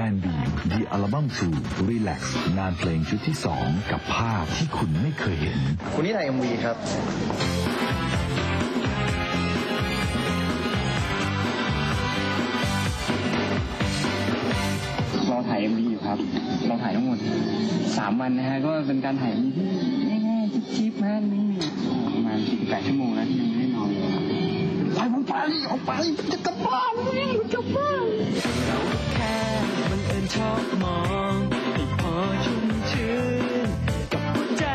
แอนบีดีอัลบั้มทูรีแลกซ์งานเพลงชุดที่ 2 กับภาพที่คุณไม่เคยเห็นวันนี้ถ่ายเอ็มวีครับ เราถ่าย MV อยู่ครับ เราถ่ายทั้งหมด 3 วันนะฮะ ก็เป็นการถ่าย MV ที่ง่ายๆจิ๊บๆฮะนี่ประมาณ48ชั่วโมงแล้วที่ยังไม่ได้นอนเลยครับไปผมไปออกไปจะก มองให้พอชุ่มชื่นกับหัวใจ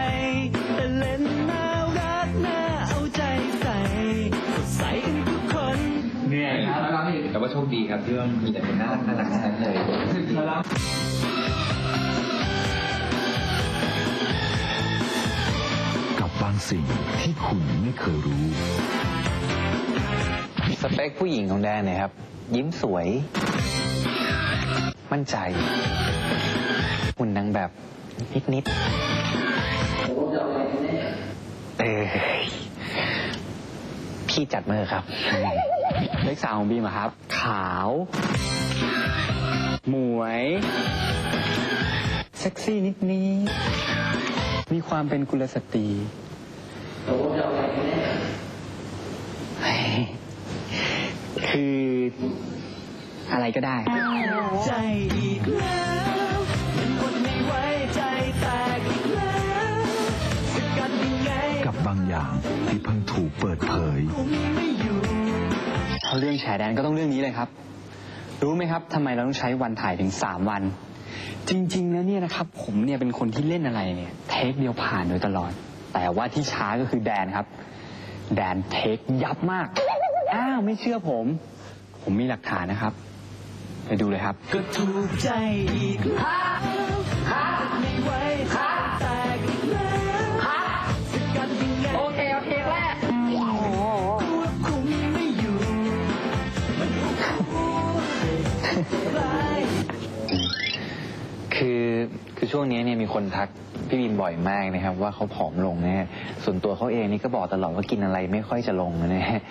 แต่เล่นน่ารักน่าเอาใจใส่สดใสกันทุกคนเหนื่อยครับแล้วพี่แต่ว่าโชคดีครับที่ว่ามีแต่คนน่ารักน่ารักทั้งนั้นเลยกับบางสิ่งที่คุณไม่เคยรู้ สเปคผู้หญิงของแดนเนี่ยครับ ยิ้มสวย มั่นใจ หุ่นนางแบบนิดนิดๆเออพี่จัดมือครับ เลขสามของบีมอะครับ ขาว หมวย เซ็กซี่นิดนี้ มีความเป็นกุลสตรีคือ อะไรก็ได้ ใจอีกแล้วมันอดไม่ไหวใจแตกอีกแล้วสกัดยังไงกับบางอย่างที่เพิ่งถูกเปิดเผย คงไม่อยู่ ถ้าเรื่องแฉแดนก็ต้องเรื่องนี้เลยครับ รู้ไหมครับทำไมเราต้องใช้วันถ่ายถึงสามวัน จริงๆ แล้วเนี่ยนะครับ ผมเนี่ยเป็นคนที่เล่นอะไรเนี่ย เทคเดียวผ่านโดยตลอด แต่ว่าที่ช้าก็คือแดนครับ แดนเทคยับมาก อ้าว ไม่เชื่อผม ผมมีหลักฐานนะครับ ไปดูเลยครับ ก็ถูกใจอีกแล้วไม่ไหวใจแตกอีกแล้วสกัดยังไงโอเคโอเคแรกควบคุมไม่อยู่ มันร้ายคือคือช่วงนี้เนี่ยมีคนทักพี่บินบ่อยมากนะครับ ว่าเขาผอมลงนะฮะส่วนตัวเขาเองนี่ก็บอกตลอดว่ากินอะไรไม่ค่อยจะลงนะฮะ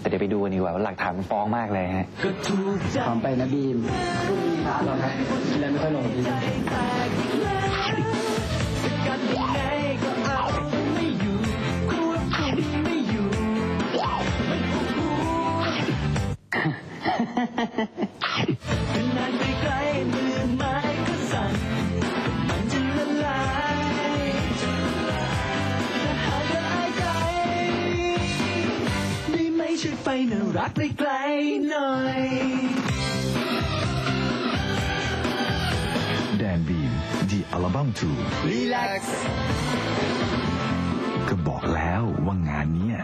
แต่เดี๋ยวไปดูกันดีกว่าว่าหลักฐานมันฟ้องมากเลยฮะก็ถูกใจพร้อมไปนะบีมเราครับกินอะไรไม่ค่อยลงพี่ใช่วยไปน่ารักไกลๆหน่อยแดนบีมดีอัลบั้มทู Relax ก็บอกแล้วว่างานเนี้ย